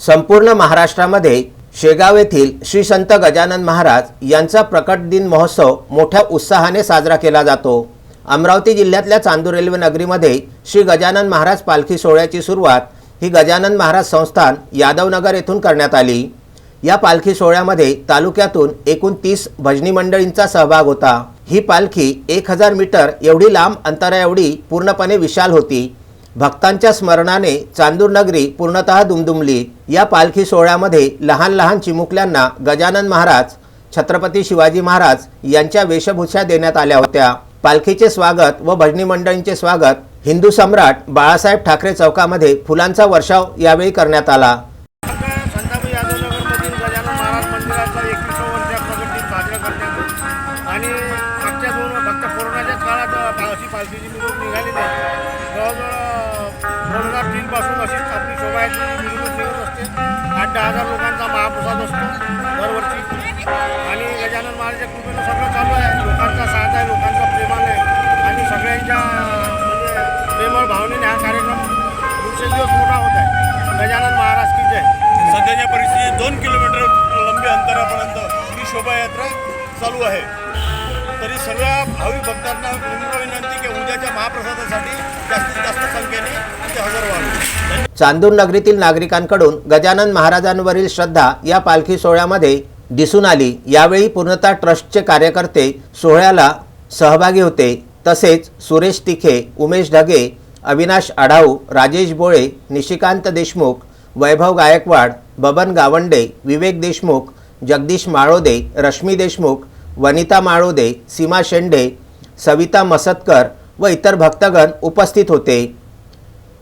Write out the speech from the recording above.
संपूर्ण महाराष्ट्रामध्ये शेगाव येथील श्री संत गजानन महाराज यांचा प्रकट दिन महोत्सव मोठ्या उत्साहाने साजरा केला जातो. अमरावती जिल्ह्यातल्या चांदूर रेल्वे नगरीमध्ये श्री गजानन महाराज पालखी सोहळ्याची सुरुवात ही गजानन महाराज संस्थान यादवनगर येथून करण्यात आली. या पालखी सोहळ्यामध्ये तालुक्यातून एकूण तीस भजनी मंडळींचा सहभाग होता. ही पालखी एक हजार मीटर एवढी लांब अंतराएवढी पूर्णपणे विशाल होती. भक्तांच्या स्मरणाने चांदूर नगरी पूर्णतः दुमदुमली. या पालखी सोहळ्यामध्ये लहान लहान चिमुकल्यांना गजानन महाराज छत्रपती शिवाजी महाराज यांच्या वेशभूषा देण्यात आल्या होत्या. पालखीचे स्वागत व भजनी मंडळींचे स्वागत हिंदू सम्राट बाळासाहेब ठाकरे चौकामध्ये फुलांचा वर्षाव यावेळी करण्यात आला. आणि मागच्या दोन फक्त कोरोनाच्याच काळात अशी पालखीची निवडणूक निघाली नाही जवळजवळ दोन हजार तीनपासून अशीच आपली शोभायात्रेची मिरवणूक निघत असते. आठ दहा हजार लोकांचा महाप्रसाद असतो दरवर्षी. आणि गजानन महाराजच्या कृपेनं सगळं चालू आहे. लोकांचा साथ आहे लोकांचा प्रेमान आहे. आणि सगळ्यांच्या म्हणजे प्रेमळ भावनेने हा कार्यक्रम दिवसेंदिवस मोठा होत आहे. गजानन महाराज की जय. सध्याच्या परिस्थितीत दोन किलोमीटर लंबी अंतरापर्यंत ही शोभायात्रा चालू आहे. तरी सगळ्या भावी भक्तांना विनंती की उद्याच्या महाप्रसादासाठी जास्तीत जास्त संख्येने चांदूर नगरीतील नागरिकांकडून गजानन महाराजांवरील श्रद्धा या पालखी सोहळ्यामध्ये दिसून आली. यावेळी पूर्णता ट्रस्टचे कार्यकर्ते सोहळ्याला सहभागी होते. तसेच सुरेश तिखे उमेश ढगे अविनाश आढाऊ राजेश बोळे निशिकांत देशमुख वैभव गायकवाड बबन गावंडे विवेक देशमुख जगदीश माळोदे रश्मी देशमुख वनिता माळोदे सीमा शेंडे सविता मसतकर व इतर भक्तगण उपस्थित होते.